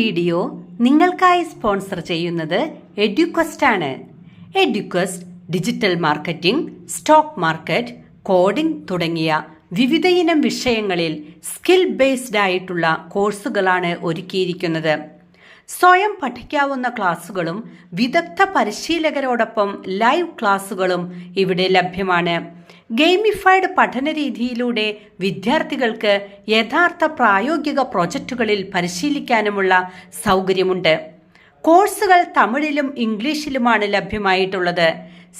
Video നിങ്ങൾക്കായി sponsor ചെയ്യുന്നത് എഡ്യൂക്വസ്റ്റ് ആണ്. EduQuest digital marketing stock market coding തുടങ്ങിയ വിവിധയിനം വിഷയങ്ങളിൽ സ്കിൽ ബേസ്ഡ് ആയിട്ടുള്ള കോഴ്സുകളാണ് ഒരുക്കിയിരിക്കുന്നത്. സ്വയം പഠിക്കാവുന്ന ക്ലാസുകളും വിദഗ്ധ പരിശീലകരോടൊപ്പം ലൈവ് ക്ലാസുകളും ഇവിടെ ലഭ്യമാണ്. ഗെയിമിഫൈഡ് പഠന രീതിയിലൂടെ വിദ്യാർത്ഥികൾക്ക് യഥാർത്ഥ പ്രായോഗിക പ്രോജക്റ്റുകളിൽ പരിശീലിക്കാനുമുള്ള സൗകര്യമുണ്ട്. കോഴ്സുകൾ തമിഴിലും ഇംഗ്ലീഷിലുമാണ് ലഭ്യമായിട്ടുള്ളത്.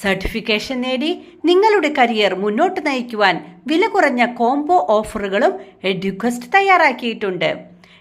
സർട്ടിഫിക്കേഷൻ നേടി നിങ്ങളുടെ കരിയർ മുന്നോട്ട് നയിക്കുവാൻ വില കുറഞ്ഞ കോംബോ ഓഫറുകളും എഡ്യൂക്വസ്റ്റ് തയ്യാറാക്കിയിട്ടുണ്ട്.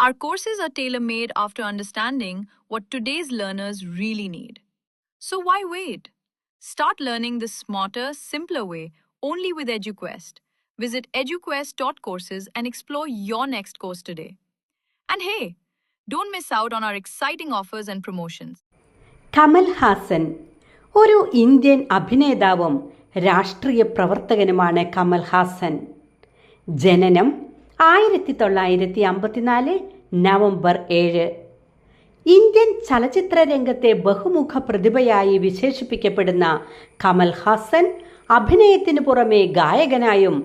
Our courses are tailor made after understanding what today's learners really need. So why wait? Start learning the smarter, simpler way only with EduQuest. Visit eduquest.courses and explore your next course today. And hey, don't miss out on our exciting offers and promotions. Kamal Haasan ഒരു Indian അഭിനേതാവും രാഷ്ട്രീയ പ്രവർത്തകനുമാണ് കമൽ ഹാസൻ ജനനം ആയിരത്തി തൊള്ളായിരത്തി അമ്പത്തിനാല് November ഏഴ്. Indian ചലച്ചിത്ര രംഗത്തെ ബഹുമുഖ പ്രതിഭയായി വിശേഷിപ്പിക്കപ്പെടുന്ന കമൽ ഹാസൻ അഭിനയത്തിനു പുറമെ ഗായകനായും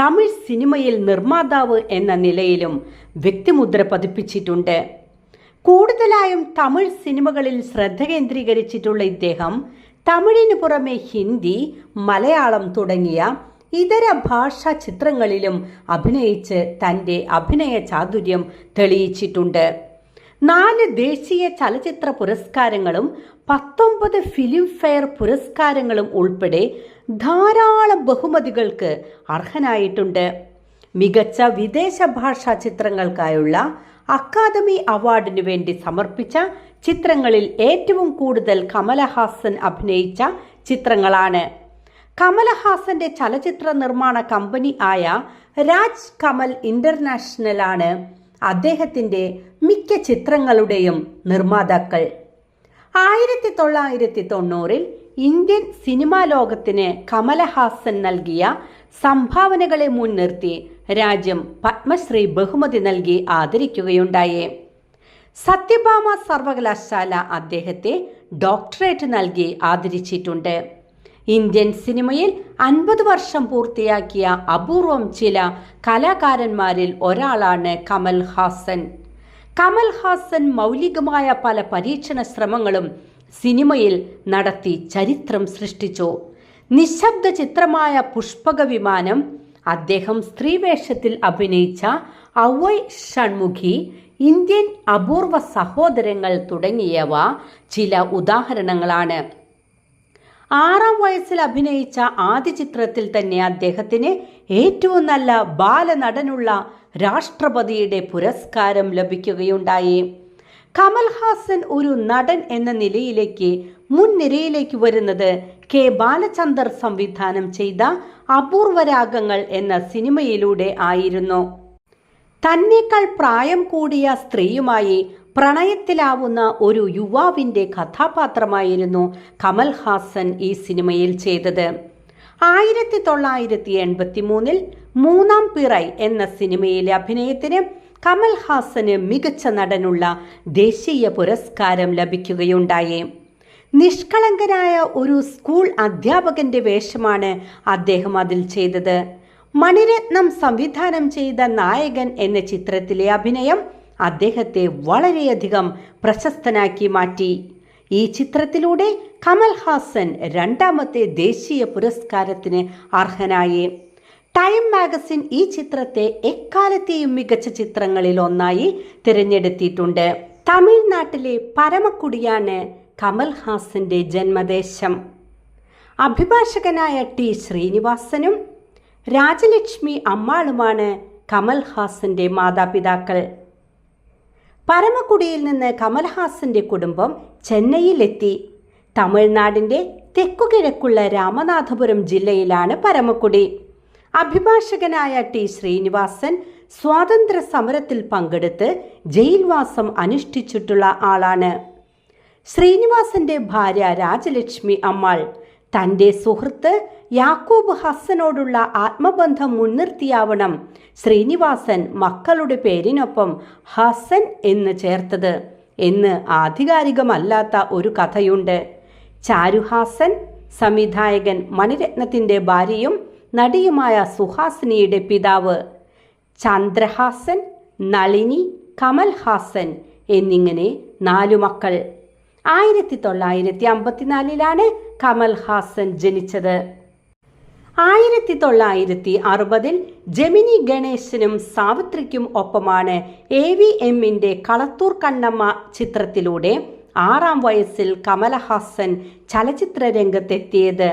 തമിഴ് സിനിമയിൽ നിർമ്മാതാവ് എന്ന നിലയിലും വ്യക്തിമുദ്ര പതിപ്പിച്ചിട്ടുണ്ട്. കൂടുതലായും തമിഴ് സിനിമകളിൽ ശ്രദ്ധ കേന്ദ്രീകരിച്ചിട്ടുള്ള ഇദ്ദേഹം തമിഴിന് പുറമെ ഹിന്ദി മലയാളം തുടങ്ങിയ ഇതര ഭാഷാ ചിത്രങ്ങളിലും അഭിനയിച്ച് തന്റെ അഭിനയ ചാതുര്യം തെളിയിച്ചിട്ടുണ്ട്. നാല് ദേശീയ ചലച്ചിത്ര പുരസ്കാരങ്ങളും പത്തൊമ്പത് ഫിലിം ഫെയർ പുരസ്കാരങ്ങളും ഉൾപ്പെടെ ധാരാളം ബഹുമതികൾക്ക് അർഹനായിട്ടുണ്ട്. മികച്ച വിദേശ ഭാഷാ ചിത്രങ്ങൾക്കായുള്ള അക്കാദമി അവാർഡിനു വേണ്ടി സമർപ്പിച്ച ചിത്രങ്ങളിൽ ഏറ്റവും കൂടുതൽ കമലഹാസൻ അഭിനയിച്ച ചിത്രങ്ങളാണ്. കമലഹാസന്റെ ചലച്ചിത്ര നിർമ്മാണ കമ്പനി ആയ രാജ് കമൽ ഇന്റർനാഷണൽ ആണ് അദ്ദേഹത്തിന്റെ മിക്ക ചിത്രങ്ങളുടെയും നിർമ്മാതാക്കൾ. ആയിരത്തി തൊള്ളായിരത്തി തൊണ്ണൂറിൽ ഇന്ത്യൻ സിനിമാ ലോകത്തിന് കമലഹാസൻ നൽകിയ സംഭാവനകളെ മുൻനിർത്തി രാജ്യം പത്മശ്രീ ബഹുമതി നൽകി ആദരിക്കുകയുണ്ടായി. സത്യഭാമ സർവകലാശാല അദ്ദേഹത്തെ ഡോക്ടറേറ്റ് നൽകി ആദരിച്ചിട്ടുണ്ട്. ഇന്ത്യൻ സിനിമയിൽ അൻപത് വർഷം പൂർത്തിയാക്കിയ അപൂർവം ചില കലാകാരന്മാരിൽ ഒരാളാണ് കമൽ ഹാസൻ. കമൽ ഹാസൻ മൗലികമായ പല പരീക്ഷണ ശ്രമങ്ങളും സിനിമയിൽ നടത്തി ചരിത്രം സൃഷ്ടിച്ചു. നിശബ്ദ ചിത്രമായ പുഷ്പക വിമാനം അദ്ദേഹം സ്ത്രീവേഷത്തിൽ അഭിനയിച്ച ഔവൈ ഷൺമുഖി ഇന്ത്യൻ അപൂർവ സഹോദരങ്ങൾ തുടങ്ങിയവ ചില ഉദാഹരണങ്ങളാണ്. ആറാം വയസ്സിൽ അഭിനയിച്ച ആദ്യ ചിത്രത്തിൽ തന്നെ അദ്ദേഹത്തിന് ഏറ്റവും നല്ല ബാലനടനുള്ള രാഷ്ട്രപതിയുടെ പുരസ്കാരം ലഭിക്കുകയുണ്ടായി. കമൽഹാസൻ ഒരു നടൻ എന്ന നിലയിലേക്ക് മുൻനിരയിലേക്ക് വരുന്നത് കെ ബാലചന്ദർ സംവിധാനം ചെയ്ത അപൂർവരാഗങ്ങൾ എന്ന സിനിമയിലൂടെ ആയിരുന്നു. തന്നേക്കാൾ പ്രായം കൂടിയ സ്ത്രീയുമായി പ്രണയത്തിലാവുന്ന ഒരു യുവാവിന്റെ കഥാപാത്രമായിരുന്നു കമൽ ഹാസൻ ഈ സിനിമയിൽ ചെയ്തത്. ആയിരത്തി തൊള്ളായിരത്തി എൺപത്തി മൂന്നിൽ മൂന്നാം പിറൈ എന്ന സിനിമയിലെ അഭിനയത്തിന് കമൽ ഹാസന് മികച്ച നടനുള്ള ദേശീയ പുരസ്കാരം ലഭിക്കുകയുണ്ടായി. നിഷ്കളങ്കനായ ഒരു സ്കൂൾ അധ്യാപകന്റെ വേഷമാണ് അദ്ദേഹം അതിൽ ചെയ്തത്. മണിരത്നം സംവിധാനം ചെയ്ത നായകൻ എന്ന ചിത്രത്തിലെ അഭിനയം അദ്ദേഹത്തെ വളരെയധികം പ്രശസ്തനാക്കി മാറ്റി. ഈ ചിത്രത്തിലൂടെ കമൽ ഹാസൻ രണ്ടാമത്തെ ദേശീയ പുരസ്കാരത്തിന് അർഹനായി. ടൈം മാഗസിൻ ഈ ചിത്രത്തെ എക്കാലത്തെയും മികച്ച ചിത്രങ്ങളിൽ ഒന്നായി തിരഞ്ഞെടുത്തിട്ടുണ്ട്. തമിഴ്നാട്ടിലെ പരമക്കുടിയാണ് കമൽ ഹാസന്റെ ജന്മദേശം. അഭിഭാഷകനായ ടി ശ്രീനിവാസനും രാജലക്ഷ്മി അമ്മാളുമാണ് കമൽ ഹാസന്റെ മാതാപിതാക്കൾ. പരമക്കുടിയിൽ നിന്ന് കമൽഹാസന്റെ കുടുംബം ചെന്നൈയിലെത്തി. തമിഴ്നാടിന്റെ തെക്കുകിഴക്കുള്ള രാമനാഥപുരം ജില്ലയിലാണ് പരമക്കുടി. അഭിഭാഷകനായ ടി ശ്രീനിവാസൻ സ്വാതന്ത്ര്യ സമരത്തിൽ പങ്കെടുത്ത് ജയിൽവാസം അനുഷ്ഠിച്ചിട്ടുള്ള ആളാണ്. ശ്രീനിവാസന്റെ ഭാര്യ രാജലക്ഷ്മി അമ്മാൾ തന്റെ സുഹൃത്ത് യാക്കൂബ് ഹസ്സനോടുള്ള ആത്മബന്ധം മുൻനിർത്തിയാവണം ശ്രീനിവാസൻ മക്കളുടെ പേരിനൊപ്പം ഹസൻ എന്ന് ചേർത്തത് എന്ന് ആധികാരികമല്ലാത്ത ഒരു കഥയുണ്ട്. ചാരുഹാസൻ സംവിധായകൻ മണിരത്നത്തിന്റെ ഭാര്യയും നടിയുമായ സുഹാസിനിയുടെ പിതാവ്. ചന്ദ്രഹാസൻ നളിനി കമൽഹാസൻ എന്നിങ്ങനെ നാലു മക്കൾ. ആയിരത്തി തൊള്ളായിരത്തി അമ്പത്തിനാലിലാണ് കമൽഹാസൻ ജനിച്ചത്. ആയിരത്തി തൊള്ളായിരത്തി അറുപതിൽ ജമിനി ഗണേശനും സാവിത്രിക്കും ഒപ്പമാണ് എ വി എമ്മിന്റെ കളത്തൂർ കണ്ണമ്മ ചിത്രത്തിലൂടെ ആറാം വയസ്സിൽ കമലഹാസൻ ചലച്ചിത്ര രംഗത്തെത്തിയത്.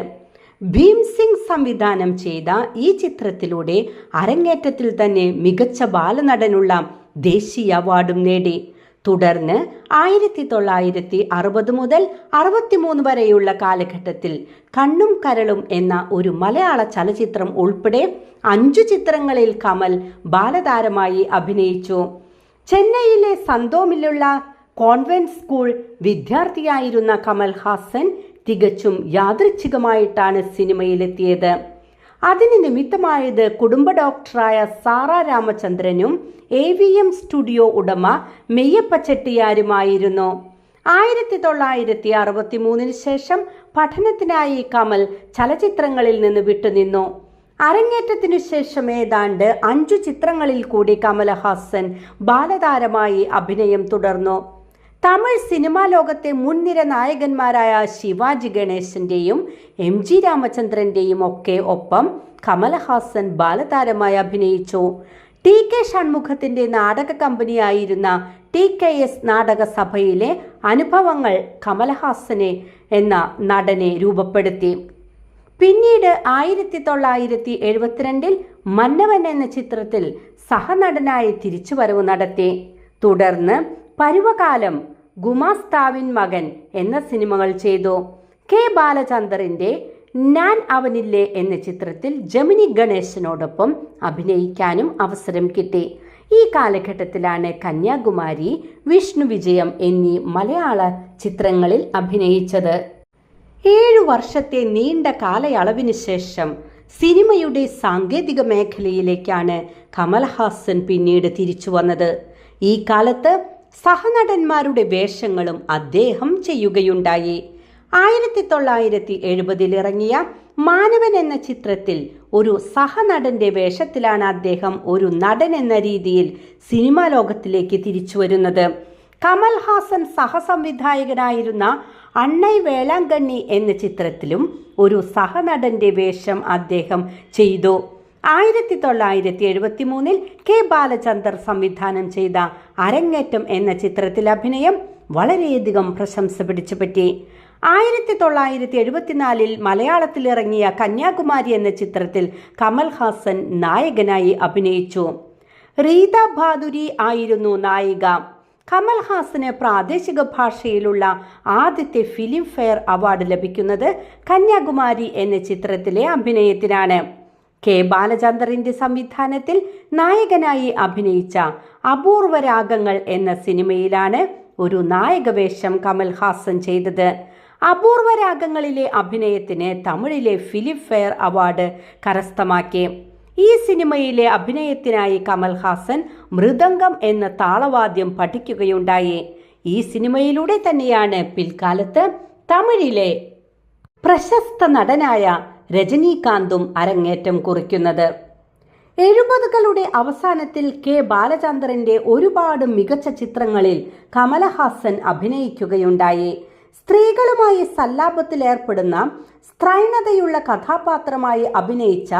ഭീം സിംഗ് സംവിധാനം ചെയ്ത ഈ ചിത്രത്തിലൂടെ അരങ്ങേറ്റത്തിൽ തന്നെ മികച്ച ബാലനടനുള്ള ദേശീയ അവാർഡും നേടി. തുടർന്ന് ആയിരത്തി തൊള്ളായിരത്തി അറുപത് മുതൽ അറുപത്തിമൂന്ന് വരെയുള്ള കാലഘട്ടത്തിൽ കണ്ണും കരളും എന്ന ഒരു മലയാള ചലച്ചിത്രം ഉൾപ്പെടെ അഞ്ചു ചിത്രങ്ങളിൽ കമൽ ബാലതാരമായി അഭിനയിച്ചു. ചെന്നൈയിലെ സന്തോമിലുള്ള കോൺവെന്റ് സ്കൂൾ വിദ്യാർത്ഥിയായിരുന്ന കമൽ ഹാസൻ തികച്ചും യാദൃച്ഛികമായിട്ടാണ് സിനിമയിലെത്തിയത്. അതിന് നിമിത്തമായത് കുടുംബ ഡോക്ടറായ സാറ രാമചന്ദ്രനും എ വി എം സ്റ്റുഡിയോ ഉടമ മെയ്യപ്പ ചെട്ടിയാരുമായിരുന്നു. ആയിരത്തി തൊള്ളായിരത്തി അറുപത്തി മൂന്നിന് ശേഷം പഠനത്തിനായി കമൽ ചലച്ചിത്രങ്ങളിൽ നിന്ന് വിട്ടുനിന്നു. അരങ്ങേറ്റത്തിനു ശേഷം ഏതാണ്ട് അഞ്ചു ചിത്രങ്ങളിൽ കൂടി കമലഹാസൻ ബാലതാരമായി അഭിനയം തുടർന്നു. തമിഴ് സിനിമാ ലോകത്തെ മുൻനിര നായകന്മാരായ ശിവാജി ഗണേശന്റെയും എം ജി രാമചന്ദ്രന്റെയും ഒക്കെ ഒപ്പം കമലഹാസൻ ബാലതാരമായി അഭിനയിച്ചു. ടി കെ ഷൺമുഖത്തിന്റെ നാടക കമ്പനിയായിരുന്ന ടി കെ എസ് നാടക സഭയിലെ അനുഭവങ്ങൾ കമലഹാസനെ എന്ന നടനെ രൂപപ്പെടുത്തി. പിന്നീട് ആയിരത്തി തൊള്ളായിരത്തി എഴുപത്തിരണ്ടിൽ മന്നവൻ എന്ന ചിത്രത്തിൽ സഹനടനായി തിരിച്ചുവരവ് നടത്തി. തുടർന്ന് പരുവകാലം ഗുമാസ്താവിൻ മകൻ എന്ന സിനിമകൾ ചെയ്തു. കെ ബാലചന്ദറിന്റെ ഞാൻ അവനില്ലേ എന്ന ചിത്രത്തിൽ ജമിനി ഗണേശനോടൊപ്പം അഭിനയിക്കാനും അവസരം കിട്ടി. ഈ കാലഘട്ടത്തിലാണ് കന്യാകുമാരി വിഷ്ണു വിജയം എന്നീ മലയാള ചിത്രങ്ങളിൽ അഭിനയിച്ചത്. ഏഴു വർഷത്തെ നീണ്ട കാലയളവിന് ശേഷം സിനിമയുടെ സാങ്കേതിക മേഖലയിലേക്കാണ് കമൽഹാസൻ പിന്നീട് തിരിച്ചു വന്നത്. ഈ കാലത്ത് സഹനടന്മാരുടെ വേഷങ്ങളും അദ്ദേഹം ചെയ്യുകയുണ്ടായി. ആയിരത്തി തൊള്ളായിരത്തി എഴുപതിൽ ഇറങ്ങിയ മാനവൻ എന്ന ചിത്രത്തിൽ ഒരു സഹനടന്റെ വേഷത്തിലാണ് അദ്ദേഹം ഒരു നടൻ എന്ന രീതിയിൽ സിനിമാ ലോകത്തിലേക്ക് തിരിച്ചു വരുന്നത്. കമൽഹാസൻ സഹസംവിധായകനായിരുന്ന അണ്ണൈ വേളാങ്കണ്ണി എന്ന ചിത്രത്തിലും ഒരു സഹനടന്റെ വേഷം അദ്ദേഹം ചെയ്തു. ആയിരത്തി തൊള്ളായിരത്തി എഴുപത്തി മൂന്നിൽ കെ ബാലചന്ദർ സംവിധാനം ചെയ്ത അരങ്ങേറ്റം എന്ന ചിത്രത്തിൽ അഭിനയം വളരെയധികം പ്രശംസ പിടിച്ചുപറ്റി ആയിരത്തി തൊള്ളായിരത്തി എഴുപത്തിനാലിൽ മലയാളത്തിലിറങ്ങിയ കന്യാകുമാരി എന്ന ചിത്രത്തിൽ കമൽഹാസൻ നായകനായി അഭിനയിച്ചു. റീത ബാദുരി ആയിരുന്നു നായിക. കമൽഹാസന് പ്രാദേശിക ഭാഷയിലുള്ള ആദ്യത്തെ ഫിലിം ഫെയർ അവാർഡ് ലഭിക്കുന്നത് കന്യാകുമാരി എന്ന ചിത്രത്തിലെ അഭിനയത്തിനാണ്. കെ ബാലചന്ദ്രന്റെ സംവിധാനത്തിൽ നായകനായി അഭിനയിച്ച അപൂർവ രാഗങ്ങൾ എന്ന സിനിമയിലാണ് ഒരു നായകവേഷം കമൽഹാസൻ ചെയ്തത്. അപൂർവ രാഗങ്ങളിലെ അഭിനയത്തിന് തമിഴിലെ ഫിലിം ഫെയർ അവാർഡ് കരസ്ഥമാക്കി. ഈ സിനിമയിലെ അഭിനയത്തിനായി കമൽഹാസൻ മൃദംഗം എന്ന താളവാദ്യം പഠിക്കുകയുണ്ടായി. ഈ സിനിമയിലൂടെ തന്നെയാണ് പിൽക്കാലത്ത് തമിഴിലെ പ്രശസ്ത നടനായ രജനീകാന്തും അരങ്ങേറ്റം കുറിക്കുന്നത്. എഴുപതുകളുടെ അവസാനത്തിൽ കെ ബാലചന്ദ്രന്റെ ഒരുപാട് മികച്ച ചിത്രങ്ങളിൽ കമലഹാസൻ അഭിനയിക്കുകയുണ്ടായി. സ്ത്രീകളുമായി സല്ലാപത്തിലേർപ്പെടുന്ന സ്ത്രൈണതയുള്ള കഥാപാത്രമായി അഭിനയിച്ച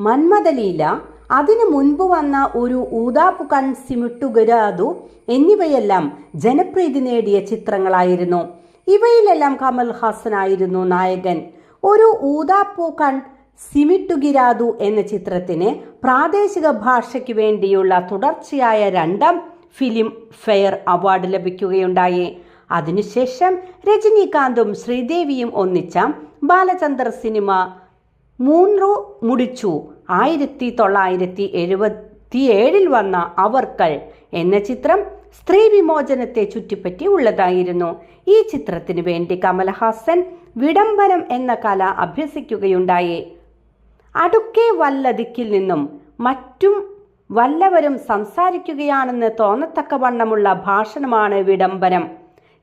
മന്മദലീല അതിനു മുൻപ് വന്ന ഒരു ഊതാപ്പു കൺ സിമിട്ടുഗരാതു എന്നിവയെല്ലാം ജനപ്രീതി നേടിയ ചിത്രങ്ങളായിരുന്നു. ഇവയിലെല്ലാം കമൽഹാസനായിരുന്നു നായകൻ. ഒരു ഊതാപ്പൂക്കൺ സിമിട്ടുകിരാതു എന്ന ചിത്രത്തിന് പ്രാദേശിക ഭാഷയ്ക്ക് വേണ്ടിയുള്ള തുടർച്ചയായ രണ്ടാം ഫിലിം ഫെയർ അവാർഡ് ലഭിക്കുകയുണ്ടായി. അതിനുശേഷം രജനീകാന്തും ശ്രീദേവിയും ഒന്നിച്ച ബാലചന്ദ്ര സിനിമ മൂന്നു മുടിച്ചു. ആയിരത്തി തൊള്ളായിരത്തി എഴുപത്തി ഏഴിൽ വന്ന അവർക്കൾ എന്ന ചിത്രം സ്ത്രീ വിമോചനത്തെ ചുറ്റിപ്പറ്റി ഉള്ളതായിരുന്നു. ഈ ചിത്രത്തിന് വേണ്ടി കമലഹാസൻ വിടംബനം എന്ന കല അഭ്യസിക്കുകയുണ്ടായി. അടുക്കെ വല്ല ദിക്കിൽ നിന്നും മറ്റും വല്ലവരും സംസാരിക്കുകയാണെന്ന് തോന്നത്തക്ക വണ്ണമുള്ള ഭാഷണമാണ് വിടംബനം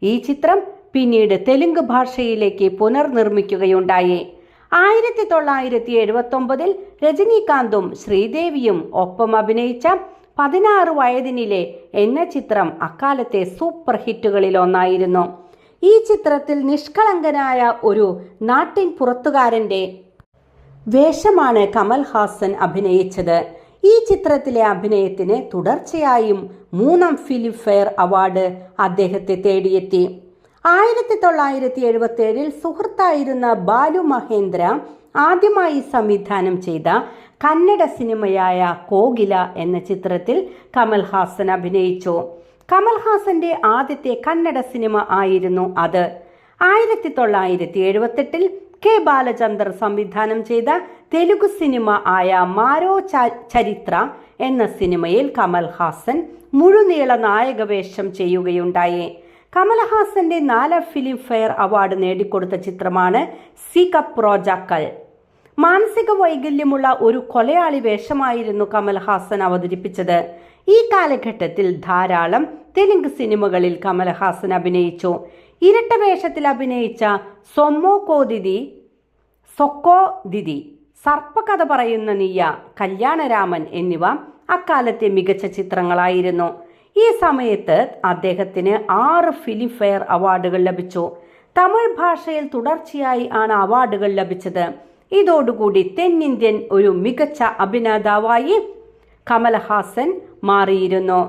ഈ ചിത്രം പിന്നീട് തെലുങ്ക് ഭാഷയിലേക്ക് പുനർനിർമ്മിക്കുകയുണ്ടായി. ആയിരത്തി തൊള്ളായിരത്തി എഴുപത്തൊമ്പതിൽ രജനീകാന്തും ശ്രീദേവിയും ഒപ്പം അഭിനയിച്ച പതിനാറ് വയതിനിലെ എന്ന ചിത്രം അക്കാലത്തെ സൂപ്പർ ഹിറ്റുകളിൽ ഒന്നായിരുന്നു ഈ ചിത്രത്തിൽ നിഷ്കളങ്കനായ ഒരു നാട്ടിൻ പുറത്തുകാരന്റെ വേഷമാണ് കമൽ ഹാസൻ അഭിനയിച്ചത്. ഈ ചിത്രത്തിലെ അഭിനയത്തിന് തുടർച്ചയായും മൂന്നാം ഫിലിം ഫെയർ അവാർഡ് അദ്ദേഹത്തെ തേടിയെത്തി. ആയിരത്തി തൊള്ളായിരത്തി എഴുപത്തി ഏഴിൽ സുഹൃത്തായിരുന്ന ബാലു മഹേന്ദ്ര ആദ്യമായി സംവിധാനം ചെയ്ത കന്നഡ സിനിമയായ കോകില എന്ന ചിത്രത്തിൽ കമൽ ഹാസൻ അഭിനയിച്ചു. കമൽ ഹാസന്റെ ആദ്യത്തെ കന്നഡ സിനിമ ആയിരുന്നു അത്. ആയിരത്തി തൊള്ളായിരത്തി എഴുപത്തെട്ടിൽ കെ ബാലചന്ദർ സംവിധാനം ചെയ്ത തെലുഗു സിനിമ ആയ മാരോ ചരിത്ര എന്ന സിനിമയിൽ കമൽഹാസൻ മുഴുനീള നായകവേഷം ചെയ്യുകയുണ്ടായി. കമൽഹാസന്റെ നാല് ഫിലിം ഫെയർ അവാർഡ് നേടിക്കൊടുത്ത ചിത്രമാണ് സി കപ്പ് റോജാക്കൾ മാനസിക വൈകല്യമുള്ള ഒരു കൊലയാളി വേഷമായിരുന്നു കമൽഹാസൻ അവതരിപ്പിച്ചത്. ഈ കാലഘട്ടത്തിൽ ധാരാളം തെലുങ്ക് സിനിമകളിൽ കമൽഹാസൻ അഭിനയിച്ചു. ഇരട്ട വേഷത്തിൽ അഭിനയിച്ച സൊമ്മോ കോതിദി സൊക്കോ ദിതി സർപ്പകഥ പറയുന്ന നീയ കല്യാണരാമൻ എന്നിവ അക്കാലത്തെ മികച്ച ചിത്രങ്ങളായിരുന്നു. ഈ സമയത്ത് അദ്ദേഹത്തിന് ആറ് ഫിലിം ഫെയർ അവാർഡുകൾ ലഭിച്ചു. തമിഴ് ഭാഷയിൽ തുടർച്ചയായി ആണ് അവാർഡുകൾ ലഭിച്ചത്. ഇതോടുകൂടി തെന്നിന്ത്യൻ ഒരു മികച്ച അഭിനേതാവായി കമലഹാസൻ മാറിയിരുന്നു.